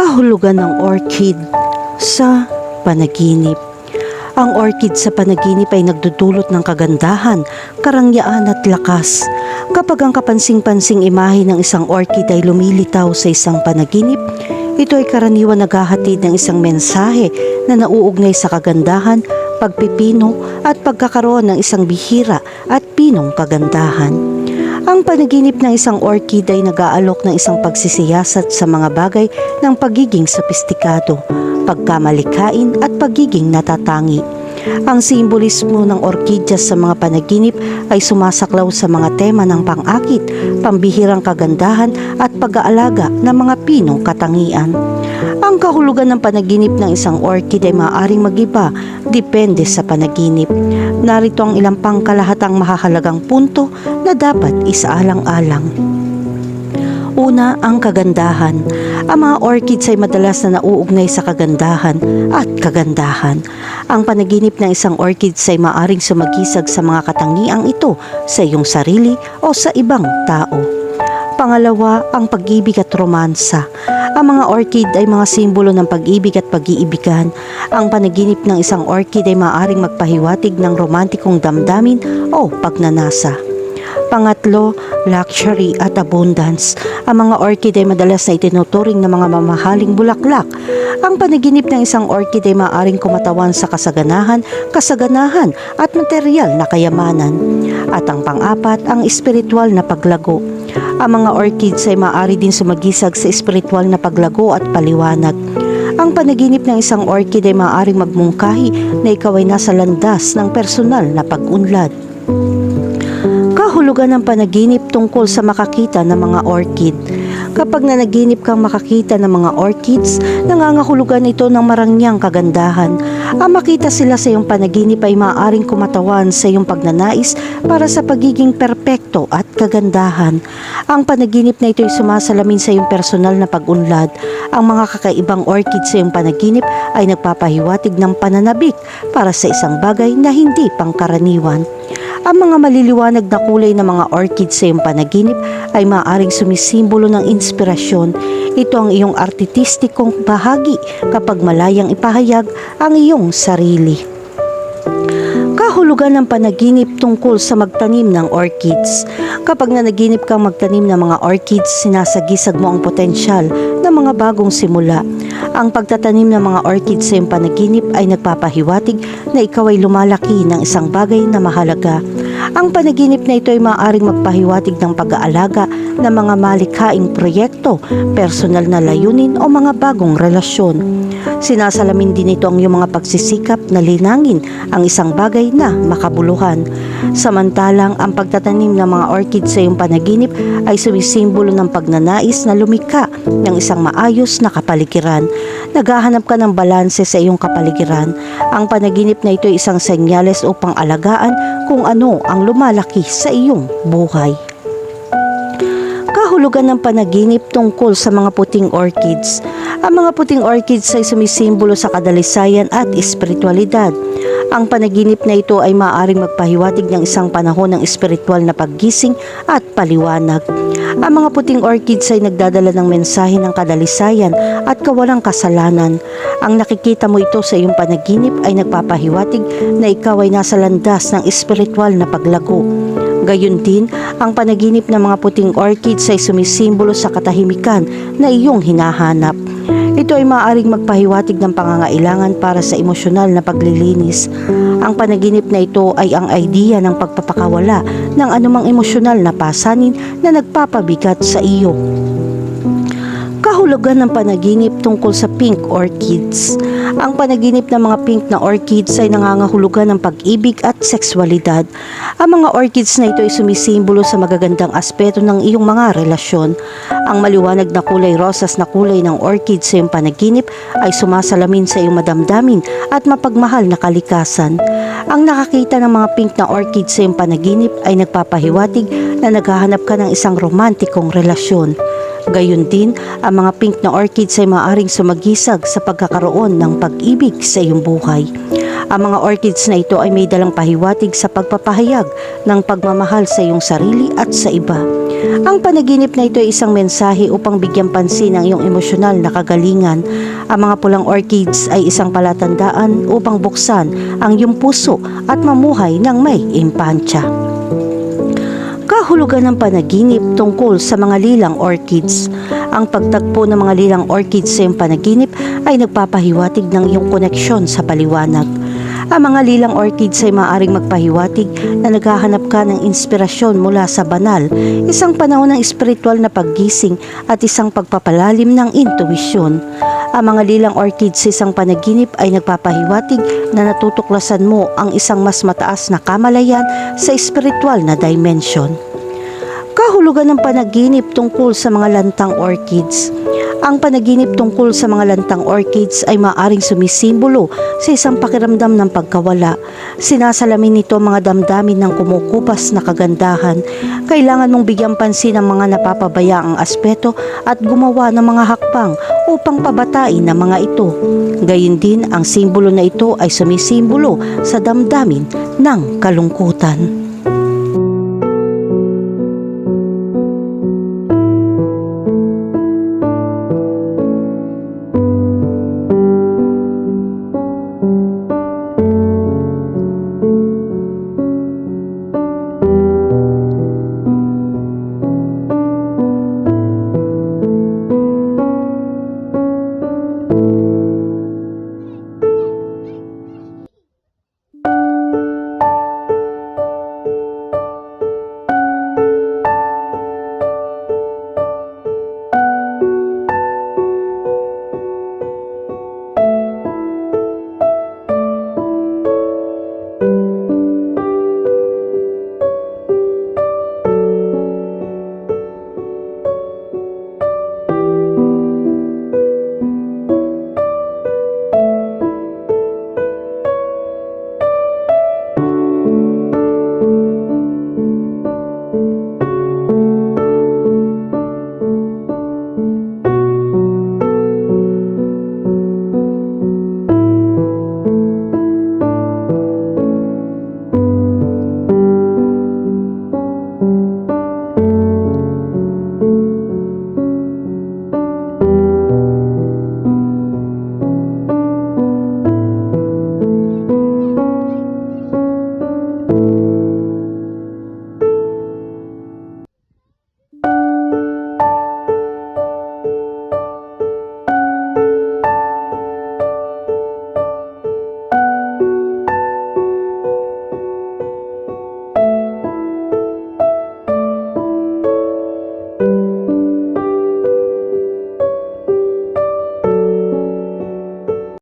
Kahulugan ng orchid sa panaginip. Ang orchid sa panaginip ay nagdudulot ng kagandahan, karangyaan at lakas. Kapag ang kapansing-pansing imahe ng isang orchid ay lumilitaw sa isang panaginip, ito ay karaniwan naghahatid ng isang mensahe na nauugnay sa kagandahan, pagpipino at pagkakaroon ng isang bihira at pinong kagandahan. Ang panaginip ng isang orchid ay nag-aalok ng isang pagsisiyasat sa mga bagay ng pagiging sopistikado, pagkamalikain at pagiging natatangi. Ang simbolismo ng orkidya sa mga panaginip ay sumasaklaw sa mga tema ng pang-akit, pambihirang kagandahan at pag-aalaga ng mga pinong katangian. Ang kahulugan ng panaginip ng isang orchid ay maaaring magiba depende sa panaginip. Narito ang ilang pangkalahatang mahahalagang punto na dapat isaalang-alang. Una, ang kagandahan. Ang mga orchids ay madalas na nauugnay sa kagandahan at kagandahan. Ang panaginip ng isang orchids ay maaring sumagisag sa mga katangiang ito sa iyong sarili o sa ibang tao. Pangalawa, ang pag-ibig at romansa. Ang mga orchid ay mga simbolo ng pag-ibig at pag-iibigan. Ang panaginip ng isang orchid ay maaaring magpahiwatig ng romantikong damdamin o pagnanasa. Pangatlo, luxury at abundance. Ang mga orchid ay madalas na itinuturing na mga mamahaling bulaklak. Ang panaginip ng isang orchid ay maaaring kumatawan sa kasaganahan, kasaganahan at material na kayamanan. At ang pang-apat, ang espiritual na paglago. Ang mga orchids ay maaari din sumagisag sa espiritual na paglago at paliwanag. Ang panaginip ng isang orchid ay maaaring magmungkahi na ikaw ay nasa landas ng personal na pag-unlad. Kahulugan ng panaginip tungkol sa makakita ng mga orchid. Kapag nanaginip kang makakita ng mga orchids, nangangahulugan ito ng marangyang kagandahan. Ang makita sila sa iyong panaginip ay maaaring kumatawan sa iyong pagnanais para sa pagiging perpekto at kagandahan. Ang panaginip na ito ay sumasalamin sa iyong personal na pag-unlad. Ang mga kakaibang orchid sa iyong panaginip ay nagpapahiwatig ng pananabik para sa isang bagay na hindi pangkaraniwan. Ang mga maliliwanag na kulay ng mga orchid sa iyong panaginip ay maaaring sumisimbolo ng inspirasyon. Ito ang iyong artistikong bahagi kapag malayang ipahayag ang iyong sarili. Kahulugan ng panaginip tungkol sa magtanim ng orchids. Kapag nanaginip kang magtanim ng mga orchids, sinasagisag mo ang potensyal ng mga bagong simula. Ang pagtatanim ng mga orchids sa iyong panaginip ay nagpapahiwatig na ikaw ay lumalaki ng isang bagay na mahalaga. Ang panaginip na ito ay maaaring magpahiwatig ng pag-aalaga ng mga malikhaing proyekto, personal na layunin o mga bagong relasyon. Sinasalamin din ito ang iyong mga pagsisikap na linangin ang isang bagay na makabuluhan. Samantalang ang pagtatanim ng mga orchid sa iyong panaginip ay sumisimbolo ng pagnanais na lumika ng isang maayos na kapaligiran. Naghahanap ka ng balanse sa iyong kapaligiran. Ang panaginip na ito ay isang senyales upang alagaan kung ano ang lumalaki sa iyong buhay kahulugan ng panaginip tungkol sa mga puting orchids. Ang mga puting orchids ay sumisimbolo sa kadalisayan at espiritualidad. Ang panaginip na ito ay maaaring magpahiwatig ng isang panahon ng espiritual na paggising at paliwanag. Ang mga puting orchids ay nagdadala ng mensahe ng kadalisayan at kawalang kasalanan. Ang nakikita mo ito sa iyong panaginip ay nagpapahiwatig na ikaw ay nasa landas ng espiritual na paglago. Gayun din, ang panaginip ng mga puting orchids ay sumisimbolo sa katahimikan na iyong hinahanap. Ito ay maaaring magpahiwatig ng pangangailangan para sa emosyonal na paglilinis. Ang panaginip na ito ay ang idea ng pagpapakawala ng anumang emosyonal na pasanin na nagpapabigat sa iyo. Kahulugan ng panaginip tungkol sa pink orchids. Ang panaginip ng mga pink na orchids ay nangangahulugan ng pag-ibig at sexualidad. Ang mga orchids na ito ay sumisimbolo sa magagandang aspeto ng iyong mga relasyon. Ang maliwanag na kulay rosas na kulay ng orchids sa iyong panaginip ay sumasalamin sa iyong madamdamin at mapagmahal na kalikasan. Ang nakakita ng mga pink na orchids sa iyong panaginip ay nagpapahiwatig na naghahanap ka ng isang romantikong relasyon. Gayun din, ang mga pink na orchids ay maaaring sumagisag sa pagkakaroon ng pag-ibig sa iyong buhay. Ang mga orchids na ito ay may dalang pahiwatig sa pagpapahayag ng pagmamahal sa iyong sarili at sa iba. Ang panaginip na ito ay isang mensahe upang bigyan pansin ang iyong emosyonal na kagalingan. Ang mga pulang orchids ay isang palatandaan upang buksan ang iyong puso at mamuhay ng may impantya. Kahulugan ng panaginip tungkol sa mga lilang orchids. Ang pagtagpo ng mga lilang orchids sa iyong panaginip ay nagpapahiwatig ng iyong koneksyon sa paliwanag. Ang mga lilang orchids ay maaaring magpahiwatig na naghahanap ka ng inspirasyon mula sa banal, isang panahon ng espiritual na paggising at isang pagpapalalim ng intuwisyon. Ang mga lilang orchids sa isang panaginip ay nagpapahiwatig na natutuklasan mo ang isang mas mataas na kamalayan sa espiritual na dimension. Kahulugan ng panaginip tungkol sa mga lantang orchids. Ang panaginip tungkol sa mga lantang orchids ay maaring sumisimbolo sa isang pakiramdam ng pagkawala. Sinasalamin nito mga damdamin ng kumukupas na kagandahan. Kailangan mong bigyang pansin ang mga napapabayaang aspeto at gumawa ng mga hakbang upang pabatain ang mga ito. Gayun din ang simbolo na ito ay sumisimbolo sa damdamin ng kalungkutan.